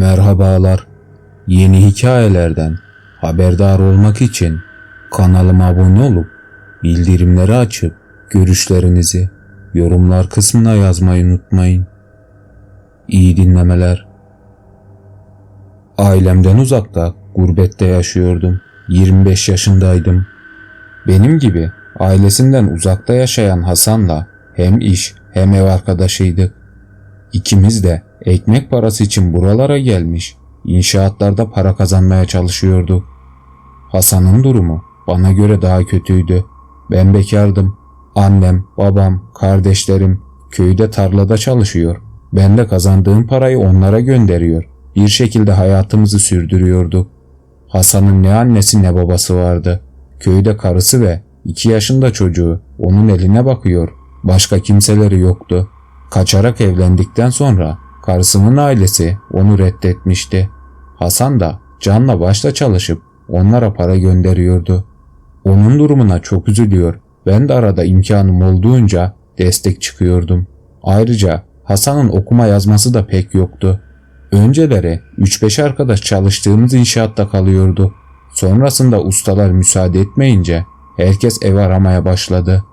Merhabalar. Yeni hikayelerden haberdar olmak için kanalıma abone olup bildirimleri açıp görüşlerinizi yorumlar kısmına yazmayı unutmayın. İyi dinlemeler. Ailemden uzakta, gurbette yaşıyordum. 25 yaşındaydım. Benim gibi ailesinden uzakta yaşayan Hasan'la hem iş hem ev arkadaşıydık. İkimiz de ekmek parası için buralara gelmiş, inşaatlarda para kazanmaya çalışıyorduk. Hasan'ın durumu bana göre daha kötüydü. Ben bekardım. Annem, babam, kardeşlerim köyde tarlada çalışıyor. Ben de kazandığım parayı onlara gönderiyor. Bir şekilde hayatımızı sürdürüyorduk. Hasan'ın ne annesi ne babası vardı. Köyde karısı ve iki yaşında çocuğu onun eline bakıyor. Başka kimseleri yoktu. Kaçarak evlendikten sonra karısının ailesi onu reddetmişti. Hasan da canla başla çalışıp onlara para gönderiyordu. Onun durumuna çok üzülüyor. Ben de arada imkanım olduğunca destek çıkıyordum. Ayrıca Hasan'ın okuma yazması da pek yoktu. Önceleri 3-5 arkadaş çalıştığımız inşaatta kalıyordu. Sonrasında ustalar müsaade etmeyince herkes ev aramaya başladı.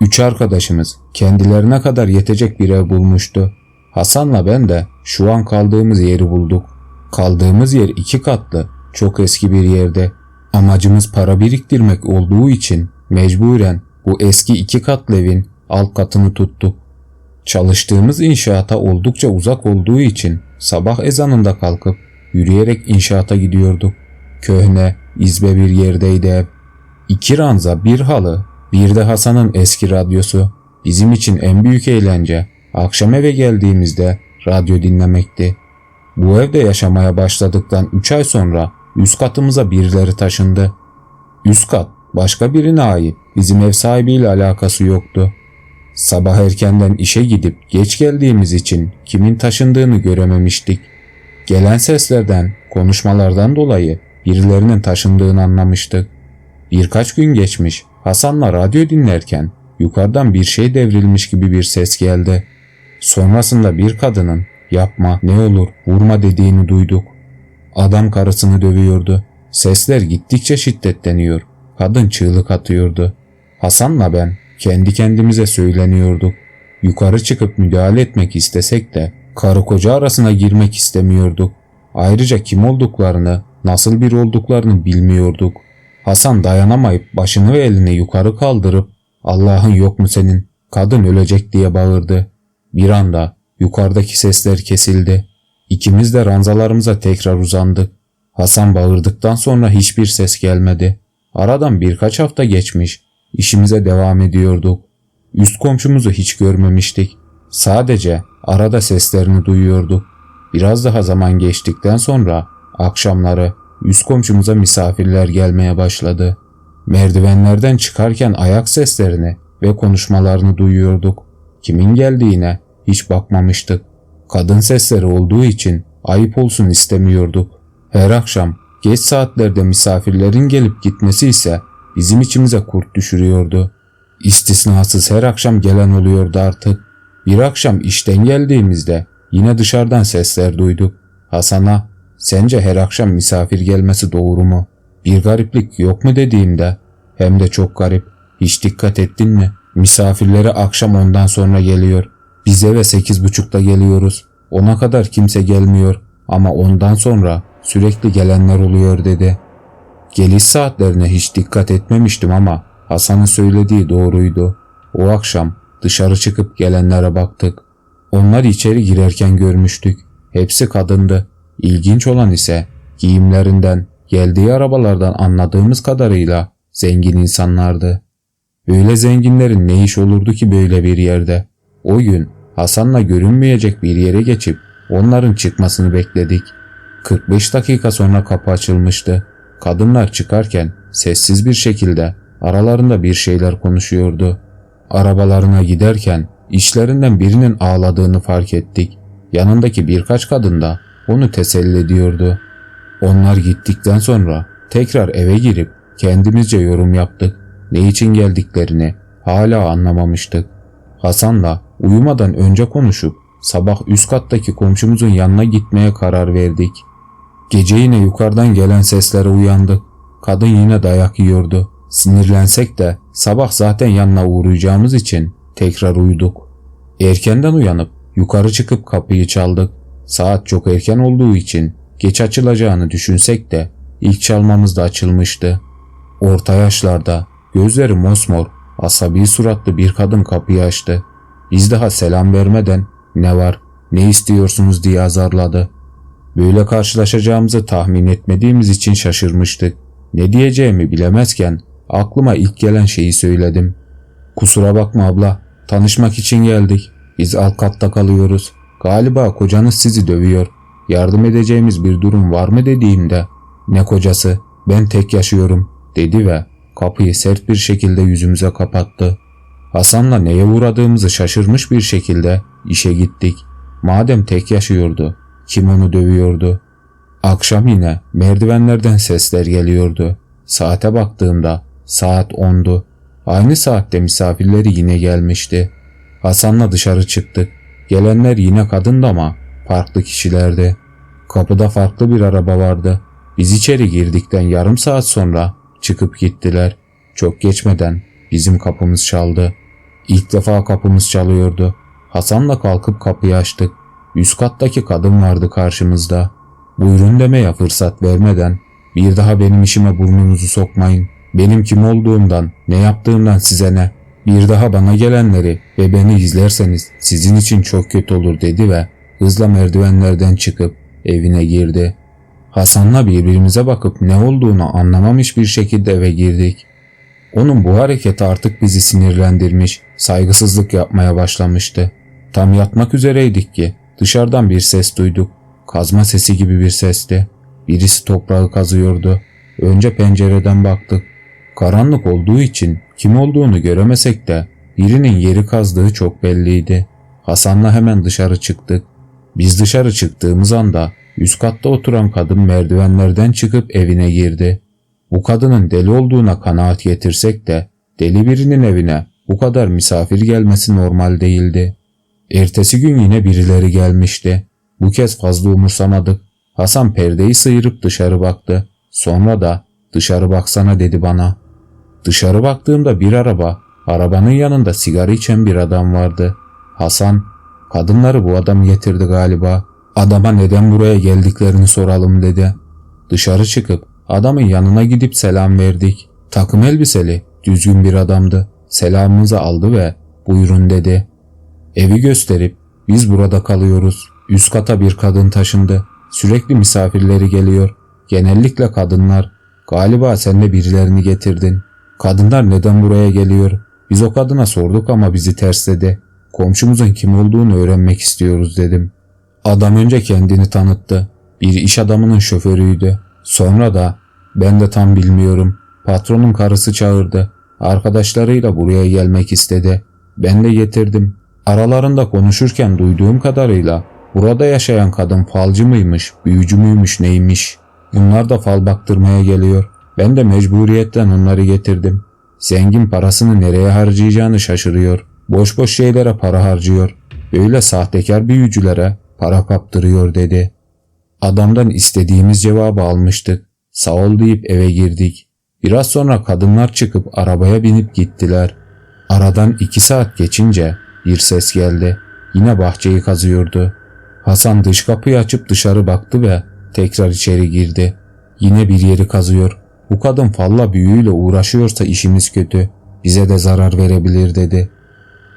Üç arkadaşımız kendilerine kadar yetecek bir ev bulmuştu. Hasan'la ben de şu an kaldığımız yeri bulduk. Kaldığımız yer iki katlı, çok eski bir yerde. Amacımız para biriktirmek olduğu için mecburen bu eski iki katlı evin alt katını tuttuk. Çalıştığımız inşaata oldukça uzak olduğu için sabah ezanında kalkıp yürüyerek inşaata gidiyorduk. Köhne, izbe bir yerdeydi ev. İki ranza, bir halı, bir de Hasan'ın eski radyosu. Bizim için en büyük eğlence akşam eve geldiğimizde radyo dinlemekti. Bu evde yaşamaya başladıktan 3 ay sonra üst katımıza birileri taşındı. Üst kat başka birine ait bizim ev sahibiyle alakası yoktu. Sabah erkenden işe gidip geç geldiğimiz için kimin taşındığını görememiştik. Gelen seslerden, konuşmalardan dolayı birilerinin taşındığını anlamıştık. Birkaç gün geçmiş Hasan'la radyo dinlerken yukarıdan bir şey devrilmiş gibi bir ses geldi. Sonrasında bir kadının yapma ne olur vurma dediğini duyduk. Adam karısını dövüyordu. Sesler gittikçe şiddetleniyor. Kadın çığlık atıyordu. Hasan'la ben kendi kendimize söyleniyorduk. Yukarı çıkıp müdahale etmek istesek de karı koca arasına girmek istemiyorduk. Ayrıca kim olduklarını, nasıl bir olduklarını bilmiyorduk. Hasan dayanamayıp başını ve elini yukarı kaldırıp Allah'ın yok mu senin? Kadın ölecek diye bağırdı. Bir anda yukarıdaki sesler kesildi. İkimiz de ranzalarımıza tekrar uzandık. Hasan bağırdıktan sonra hiçbir ses gelmedi. Aradan birkaç hafta geçmiş. İşimize devam ediyorduk. Üst komşumuzu hiç görmemiştik. Sadece arada seslerini duyuyorduk. Biraz daha zaman geçtikten sonra akşamları üst komşumuza misafirler gelmeye başladı. Merdivenlerden çıkarken ayak seslerini ve konuşmalarını duyuyorduk. Kimin geldiğine hiç bakmamıştık. Kadın sesleri olduğu için ayıp olsun istemiyorduk. Her akşam geç saatlerde misafirlerin gelip gitmesi ise bizim içimize kurt düşürüyordu. İstisnasız her akşam gelen oluyordu artık. Bir akşam işten geldiğimizde yine dışarıdan sesler duyduk. Hasan'a sence her akşam misafir gelmesi doğru mu? Bir gariplik yok mu dediğimde hem de çok garip. Hiç dikkat ettin mi? Misafirleri akşam ondan sonra geliyor. Biz eve sekiz buçukta geliyoruz. Ona kadar kimse gelmiyor ama ondan sonra sürekli gelenler oluyor dedi. Geliş saatlerine hiç dikkat etmemiştim ama Hasan'ın söylediği doğruydu. O akşam dışarı çıkıp gelenlere baktık. Onlar içeri girerken görmüştük. Hepsi kadındı. İlginç olan ise giyimlerinden, geldiği arabalardan anladığımız kadarıyla zengin insanlardı. Böyle zenginlerin ne iş olurdu ki böyle bir yerde? O gün Hasan'la görünmeyecek bir yere geçip onların çıkmasını bekledik. 45 dakika sonra kapı açılmıştı. Kadınlar çıkarken sessiz bir şekilde aralarında bir şeyler konuşuyordu. Arabalarına giderken işlerinden birinin ağladığını fark ettik. Yanındaki birkaç kadın da onu teselli ediyordu. Onlar gittikten sonra tekrar eve girip kendimizce yorum yaptık. Ne için geldiklerini hala anlamamıştık. Hasan'la uyumadan önce konuşup sabah üst kattaki komşumuzun yanına gitmeye karar verdik. Gece yine yukarıdan gelen seslere uyandık. Kadın yine dayak yiyordu. Sinirlensek de sabah zaten yanına uğrayacağımız için tekrar uyuduk. Erkenden uyanıp yukarı çıkıp kapıyı çaldık. Saat çok erken olduğu için geç açılacağını düşünsek de ilk çalmamız da açılmıştı. Orta yaşlarda gözleri mosmor, asabi suratlı bir kadın kapıyı açtı. Biz daha selam vermeden ne var, ne istiyorsunuz diye azarladı. Böyle karşılaşacağımızı tahmin etmediğimiz için şaşırmıştık. Ne diyeceğimi bilemezken aklıma ilk gelen şeyi söyledim. Kusura bakma abla, tanışmak için geldik. Biz alt katta kalıyoruz. Galiba kocanız sizi dövüyor. Yardım edeceğimiz bir durum var mı dediğimde, ne kocası, ben tek yaşıyorum dedi ve kapıyı sert bir şekilde yüzümüze kapattı. Hasan'la neye uğradığımızı şaşırmış bir şekilde işe gittik. Madem tek yaşıyordu, kim onu dövüyordu? Akşam yine merdivenlerden sesler geliyordu. Saate baktığımda saat 10'du. Aynı saatte misafirleri yine gelmişti. Hasan'la dışarı çıktık. Gelenler yine kadındı ama farklı kişilerdi. Kapıda farklı bir araba vardı. Biz içeri girdikten yarım saat sonra çıkıp gittiler. Çok geçmeden bizim kapımız çaldı. İlk defa kapımız çalıyordu. Hasan'la kalkıp kapıyı açtık. Üst kattaki kadın vardı karşımızda. Buyurun demeye fırsat vermeden bir daha benim işime burnunuzu sokmayın. Benim kim olduğumdan, ne yaptığımdan size ne? Bir daha bana gelenleri ve beni izlerseniz sizin için çok kötü olur dedi ve hızla merdivenlerden çıkıp evine girdi. Hasan'la birbirimize bakıp ne olduğunu anlamamış bir şekilde eve girdik. Onun bu hareketi artık bizi sinirlendirmiş, saygısızlık yapmaya başlamıştı. Tam yatmak üzereydik ki dışarıdan bir ses duyduk. Kazma sesi gibi bir sesti. Birisi toprağı kazıyordu. Önce pencereden baktık. Karanlık olduğu için kim olduğunu göremesek de birinin yeri kazdığı çok belliydi. Hasan'la hemen dışarı çıktık. Biz dışarı çıktığımız anda üst katta oturan kadın merdivenlerden çıkıp evine girdi. Bu kadının deli olduğuna kanaat getirsek de deli birinin evine bu kadar misafir gelmesi normal değildi. Ertesi gün yine birileri gelmişti. Bu kez fazla umursamadık. Hasan perdeyi sıyırıp dışarı baktı. Sonra da dışarı baksana dedi bana. Dışarı baktığımda bir araba, arabanın yanında sigara içen bir adam vardı. Hasan, kadınları bu adam getirdi galiba. Adama neden buraya geldiklerini soralım dedi. Dışarı çıkıp adamın yanına gidip selam verdik. Takım elbiseli, düzgün bir adamdı. Selamımızı aldı ve buyurun dedi. Evi gösterip biz burada kalıyoruz. Üst kata bir kadın taşındı. Sürekli misafirleri geliyor. Genellikle kadınlar. Galiba sen de birilerini getirdin. Kadınlar neden buraya geliyor? Biz o kadına sorduk ama bizi tersledi. Komşumuzun kim olduğunu öğrenmek istiyoruz dedim. Adam önce kendini tanıttı. Bir iş adamının şoförüydü. Sonra da ben de tam bilmiyorum. Patronun karısı çağırdı. Arkadaşlarıyla buraya gelmek istedi. Ben de getirdim. Aralarında konuşurken duyduğum kadarıyla burada yaşayan kadın falcı mıymış, büyücü müymüş neymiş. Bunlar da fal baktırmaya geliyor. Ben de mecburiyetten onları getirdim. Zengin parasını nereye harcayacağını şaşırıyor. Boş boş şeylere para harcıyor. Öyle sahtekar büyücülere para kaptırıyor dedi. Adamdan istediğimiz cevabı almıştık. Sağ ol deyip eve girdik. Biraz sonra kadınlar çıkıp arabaya binip gittiler. Aradan iki saat geçince bir ses geldi. Yine bahçeyi kazıyordu. Hasan dış kapıyı açıp dışarı baktı ve tekrar içeri girdi. Yine bir yeri kazıyor. Bu kadın falla büyüyle uğraşıyorsa işimiz kötü. Bize de zarar verebilir dedi.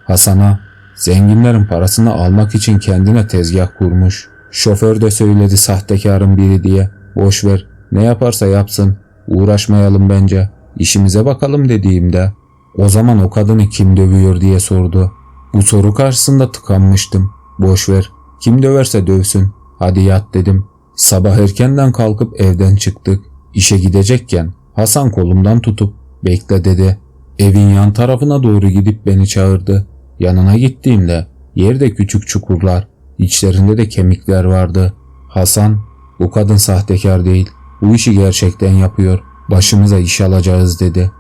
Hasan'a zenginlerin parasını almak için kendine tezgah kurmuş. Şoför de söyledi sahtekarın biri diye. Boş ver ne yaparsa yapsın. Uğraşmayalım bence. İşimize bakalım dediğimde. O zaman o kadını kim dövüyor diye sordu. Bu soru karşısında tıkanmıştım. Boş ver. Kim döverse dövsün. Hadi yat dedim. Sabah erkenden kalkıp evden çıktık. İşe gidecekken Hasan kolumdan tutup bekle dedi. Evin yan tarafına doğru gidip beni çağırdı. Yanına gittiğimde yerde küçük çukurlar, içlerinde de kemikler vardı. Hasan, bu kadın sahtekar değil, bu işi gerçekten yapıyor, başımıza iş alacağız dedi.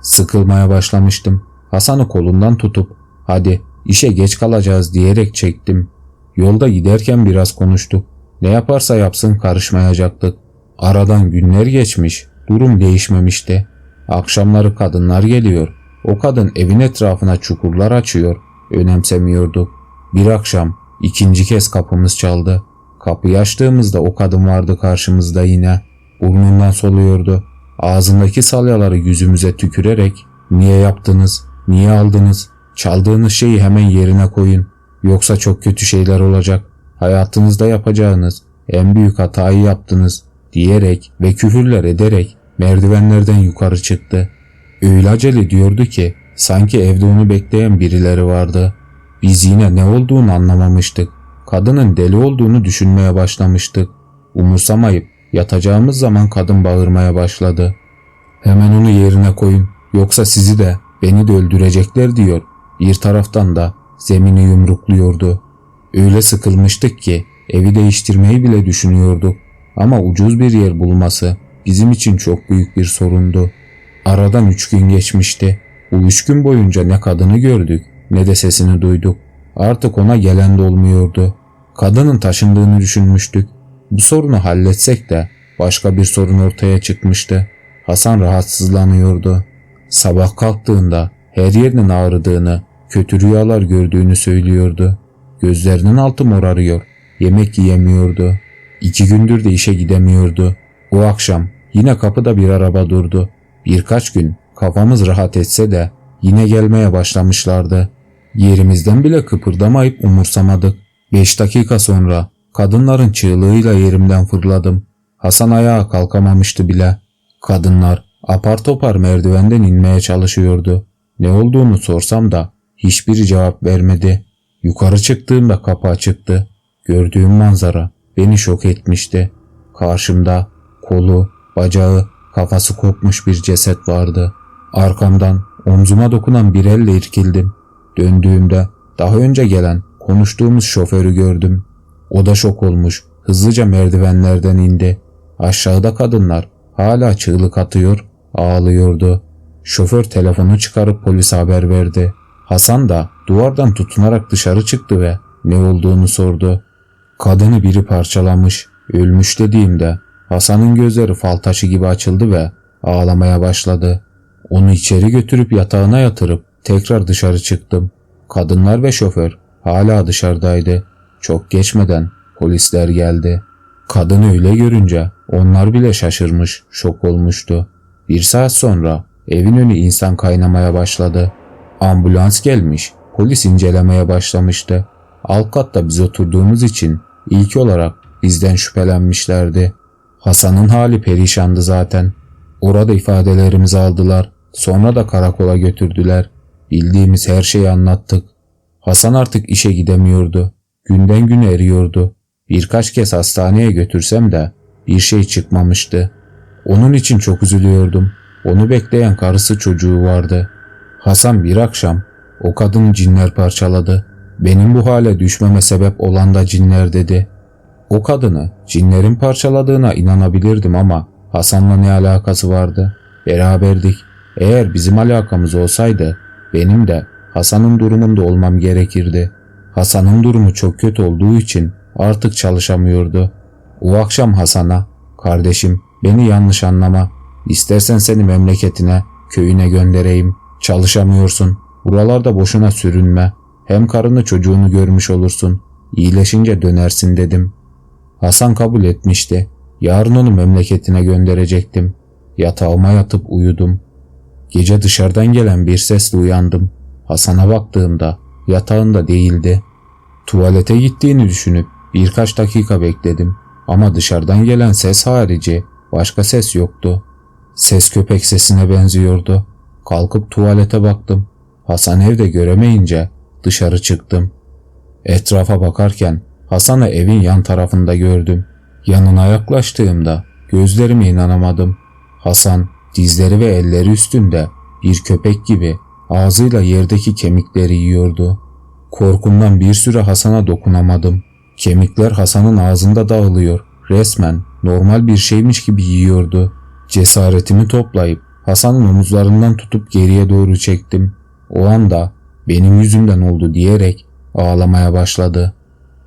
Sıkılmaya başlamıştım. Hasan'ı kolundan tutup, hadi işe geç kalacağız diyerek çektim. Yolda giderken biraz konuştuk. Ne yaparsa yapsın karışmayacaktık. Aradan günler geçmiş, durum değişmemişti. Akşamları kadınlar geliyor. O kadın evin etrafına çukurlar açıyor. Önemsemiyorduk. Bir akşam ikinci kez kapımız çaldı. Kapıyı açtığımızda o kadın vardı karşımızda yine. Burnundan soluyordu. Ağzındaki salyaları yüzümüze tükürerek ''Niye yaptınız? Niye aldınız? Çaldığınız şeyi hemen yerine koyun. Yoksa çok kötü şeyler olacak. Hayatınızda yapacağınız en büyük hatayı yaptınız.'' diyerek ve küfürler ederek merdivenlerden yukarı çıktı. Öyle acele diyordu ki sanki evde onu bekleyen birileri vardı. Biz yine ne olduğunu anlamamıştık. Kadının deli olduğunu düşünmeye başlamıştık. Umursamayıp yatacağımız zaman kadın bağırmaya başladı. Hemen onu yerine koyun yoksa sizi de beni de öldürecekler diyor. Bir taraftan da zemini yumrukluyordu. Öyle sıkılmıştık ki evi değiştirmeyi bile düşünüyorduk. Ama ucuz bir yer bulması bizim için çok büyük bir sorundu. Aradan üç gün geçmişti. Bu üç gün boyunca ne kadını gördük ne de sesini duyduk. Artık ona gelen de olmuyordu. Kadının taşındığını düşünmüştük. Bu sorunu halletsek de başka bir sorun ortaya çıkmıştı. Hasan rahatsızlanıyordu. Sabah kalktığında her yerinin ağrıdığını, kötü rüyalar gördüğünü söylüyordu. Gözlerinin altı morarıyor, yemek yiyemiyordu. İki gündür de işe gidemiyordu. O akşam yine kapıda bir araba durdu. Birkaç gün kafamız rahat etse de yine gelmeye başlamışlardı. Yerimizden bile kıpırdamayıp umursamadık. Beş dakika sonra kadınların çığlığıyla yerimden fırladım. Hasan ayağa kalkamamıştı bile. Kadınlar apar topar merdivenden inmeye çalışıyordu. Ne olduğunu sorsam da hiçbiri cevap vermedi. Yukarı çıktığımda kapı açıktı. Gördüğüm manzara beni şok etmişti. Karşımda kolu, bacağı, kafası kopmuş bir ceset vardı. Arkamdan omzuma dokunan bir elle irkildim. Döndüğümde daha önce gelen konuştuğumuz şoförü gördüm. O da şok olmuş, hızlıca merdivenlerden indi. Aşağıda kadınlar hala çığlık atıyor, ağlıyordu. Şoför telefonu çıkarıp polise haber verdi. Hasan da duvardan tutunarak dışarı çıktı ve ne olduğunu sordu. Kadını biri parçalamış, ölmüş dediğimde Hasan'ın gözleri fal taşı gibi açıldı ve ağlamaya başladı. Onu içeri götürüp yatağına yatırıp tekrar dışarı çıktım. Kadınlar ve şoför hala dışarıdaydı. Çok geçmeden polisler geldi. Kadını öyle görünce onlar bile şaşırmış, şok olmuştu. Bir saat sonra evin önü insan kaynamaya başladı. Ambulans gelmiş, polis incelemeye başlamıştı. Alt katta biz oturduğumuz için ilk olarak bizden şüphelenmişlerdi. Hasan'ın hali perişandı zaten. Orada ifadelerimizi aldılar. Sonra da karakola götürdüler. Bildiğimiz her şeyi anlattık. Hasan artık işe gidemiyordu. Günden güne eriyordu. Birkaç kez hastaneye götürsem de bir şey çıkmamıştı. Onun için çok üzülüyordum. Onu bekleyen karısı çocuğu vardı. Hasan bir akşam o kadın cinler parçaladı. Benim bu hale düşmeme sebep olan da cinler dedi. O kadını cinlerin parçaladığına inanabilirdim ama Hasan'la ne alakası vardı? Beraberdik. Eğer bizim alakamız olsaydı benim de Hasan'ın durumunda olmam gerekirdi. Hasan'ın durumu çok kötü olduğu için artık çalışamıyordu. O akşam Hasan'a kardeşim beni yanlış anlama. İstersen seni memleketine, köyüne göndereyim. Çalışamıyorsun. Buralarda boşuna sürünme. Hem karını çocuğunu görmüş olursun. İyileşince dönersin dedim. Hasan kabul etmişti. Yarın onu memleketine gönderecektim. Yatağıma yatıp uyudum. Gece dışarıdan gelen bir sesle uyandım. Hasan'a baktığımda yatağında değildi. Tuvalete gittiğini düşünüp birkaç dakika bekledim. Ama dışarıdan gelen ses harici başka ses yoktu. Ses köpek sesine benziyordu. Kalkıp tuvalete baktım. Hasan evde göremeyince dışarı çıktım. Etrafa bakarken Hasan'ı evin yan tarafında gördüm. Yanına yaklaştığımda gözlerime inanamadım. Hasan dizleri ve elleri üstünde bir köpek gibi ağzıyla yerdeki kemikleri yiyordu. Korkumdan bir süre Hasan'a dokunamadım. Kemikler Hasan'ın ağzında dağılıyor. Resmen normal bir şeymiş gibi yiyordu. Cesaretimi toplayıp Hasan'ın omuzlarından tutup geriye doğru çektim. O anda benim yüzümden oldu diyerek ağlamaya başladı.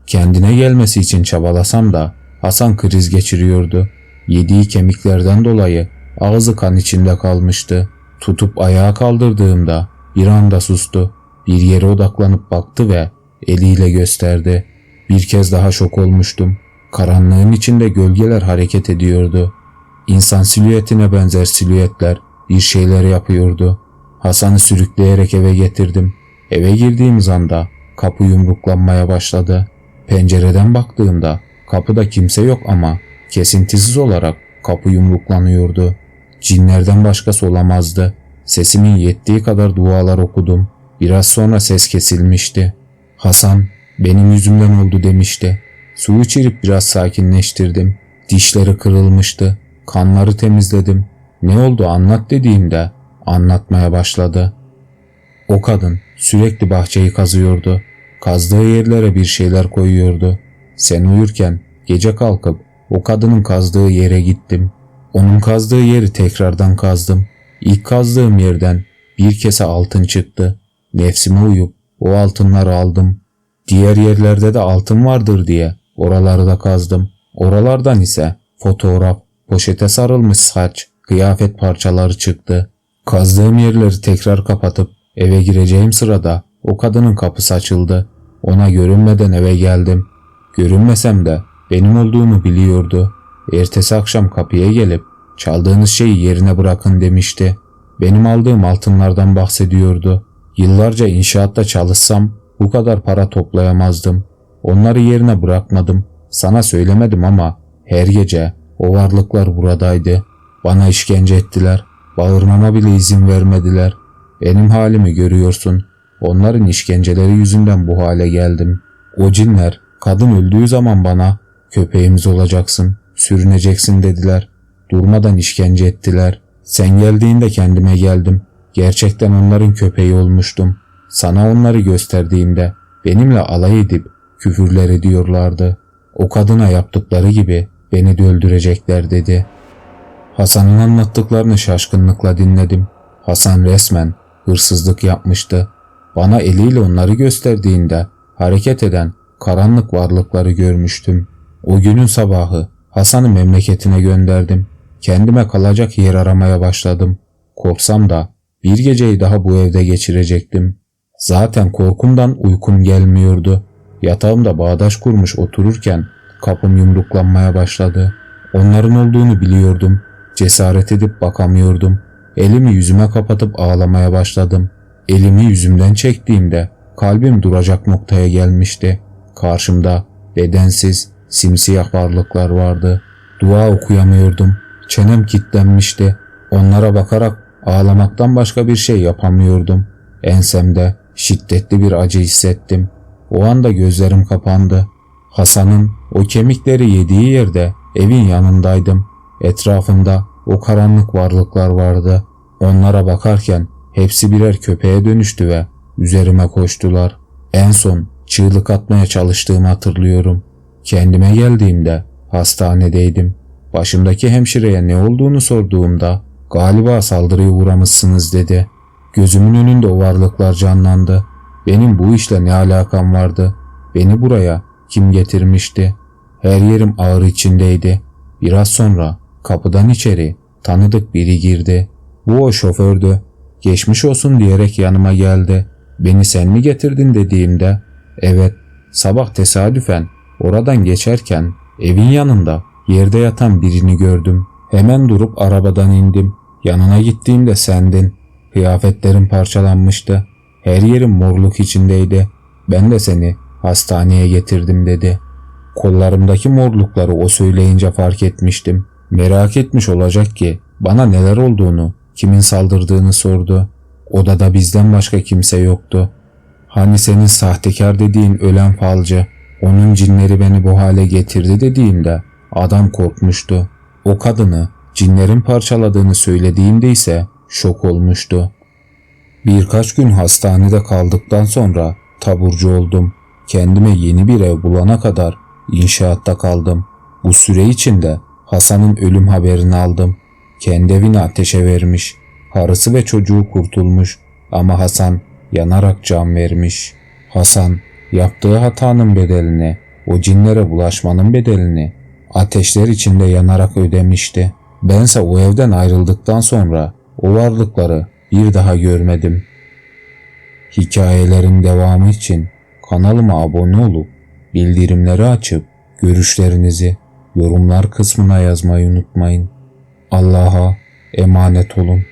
Kendine gelmesi için çabalasam da Hasan kriz geçiriyordu. Yediği kemiklerden dolayı ağzı kan içinde kalmıştı. Tutup ayağa kaldırdığımda bir anda sustu. Bir yere odaklanıp baktı ve eliyle gösterdi. Bir kez daha şok olmuştum. Karanlığın içinde gölgeler hareket ediyordu. İnsan silüetine benzer silüetler bir şeyler yapıyordu. Hasan'ı sürükleyerek eve getirdim. Eve girdiğimiz anda kapı yumruklanmaya başladı. Pencereden baktığımda kapıda kimse yok ama kesintisiz olarak kapı yumruklanıyordu. Cinlerden başkası olamazdı. Sesimin yettiği kadar dualar okudum. Biraz sonra ses kesilmişti. Hasan benim yüzümden oldu demişti. Su içirip biraz sakinleştirdim. Dişleri kırılmıştı. Kanları temizledim. Ne oldu anlat dediğimde anlatmaya başladı. O kadın sürekli bahçeyi kazıyordu. Kazdığı yerlere bir şeyler koyuyordu. Sen uyurken gece kalkıp o kadının kazdığı yere gittim. Onun kazdığı yeri tekrardan kazdım. İlk kazdığım yerden bir kese altın çıktı. Nefsime uyup o altınları aldım. Diğer yerlerde de altın vardır diye oraları da kazdım. Oralardan ise fotoğraf, poşete sarılmış saç, kıyafet parçaları çıktı. Kazdığım yerleri tekrar kapatıp eve gireceğim sırada o kadının kapısı açıldı. Ona görünmeden eve geldim. Görünmesem de benim olduğumu biliyordu. Ertesi akşam kapıya gelip çaldığınız şeyi yerine bırakın demişti. Benim aldığım altınlardan bahsediyordu. Yıllarca inşaatta çalışsam bu kadar para toplayamazdım. Onları yerine bırakmadım. Sana söylemedim ama her gece o varlıklar buradaydı. Bana işkence ettiler. Bağırmama bile izin vermediler. Benim halimi görüyorsun. Onların işkenceleri yüzünden bu hale geldim. O cinler kadın öldüğü zaman bana köpeğimiz olacaksın, sürüneceksin dediler. Durmadan işkence ettiler. Sen geldiğinde kendime geldim. Gerçekten onların köpeği olmuştum. Sana onları gösterdiğimde benimle alay edip küfürler ediyorlardı. O kadına yaptıkları gibi beni de öldürecekler dedi. Hasan'ın anlattıklarını şaşkınlıkla dinledim. Hasan resmen hırsızlık yapmıştı. Bana eliyle onları gösterdiğinde hareket eden karanlık varlıkları görmüştüm. O günün sabahı Hasan'ı memleketine gönderdim. Kendime kalacak yer aramaya başladım. Korksam da bir geceyi daha bu evde geçirecektim. Zaten korkumdan uykum gelmiyordu. Yatağımda bağdaş kurmuş otururken kapım yumruklanmaya başladı. Onların olduğunu biliyordum. Cesaret edip bakamıyordum. Elimi yüzüme kapatıp ağlamaya başladım. Elimi yüzümden çektiğimde kalbim duracak noktaya gelmişti. Karşımda bedensiz, simsiyah varlıklar vardı. Dua okuyamıyordum. Çenem kilitlenmişti. Onlara bakarak ağlamaktan başka bir şey yapamıyordum. Ensemde şiddetli bir acı hissettim. O anda gözlerim kapandı. Hasan'ın o kemikleri yediği yerde evin yanındaydım. Etrafında o karanlık varlıklar vardı. Onlara bakarken hepsi birer köpeğe dönüştü ve üzerime koştular. En son çığlık atmaya çalıştığımı hatırlıyorum. Kendime geldiğimde hastanedeydim. Başımdaki hemşireye ne olduğunu sorduğumda galiba saldırıya uğramışsınız dedi. Gözümün önünde o varlıklar canlandı. Benim bu işle ne alakam vardı? Beni buraya kim getirmişti? Her yerim ağır içindeydi. Biraz sonra kapıdan içeri tanıdık biri girdi. Bu o şofördü. Geçmiş olsun diyerek yanıma geldi. Beni sen mi getirdin dediğimde evet sabah tesadüfen oradan geçerken evin yanında yerde yatan birini gördüm. Hemen durup arabadan indim. Yanına gittiğimde sendin. Kıyafetlerin parçalanmıştı. Her yerim morluk içindeydi. Ben de seni hastaneye getirdim dedi. Kollarımdaki morlukları o söyleyince fark etmiştim. Merak etmiş olacak ki bana neler olduğunu, kimin saldırdığını sordu. Odada bizden başka kimse yoktu. Hani senin sahtekar dediğin ölen falcı, onun cinleri beni bu hale getirdi dediğimde adam korkmuştu. O kadını cinlerin parçaladığını söylediğimde ise şok olmuştu. Birkaç gün hastanede kaldıktan sonra taburcu oldum. Kendime yeni bir ev bulana kadar inşaatta kaldım. Bu süre içinde Hasan'ın ölüm haberini aldım. Kendi evini ateşe vermiş. Karısı ve çocuğu kurtulmuş ama Hasan yanarak can vermiş. Hasan yaptığı hatanın bedelini o cinlere bulaşmanın bedelini ateşler içinde yanarak ödemişti. Bense o evden ayrıldıktan sonra o varlıkları bir daha görmedim. Hikayelerin devamı için kanalıma abone olup bildirimleri açıp görüşlerinizi yorumlar kısmına yazmayı unutmayın. Allah'a emanet olun.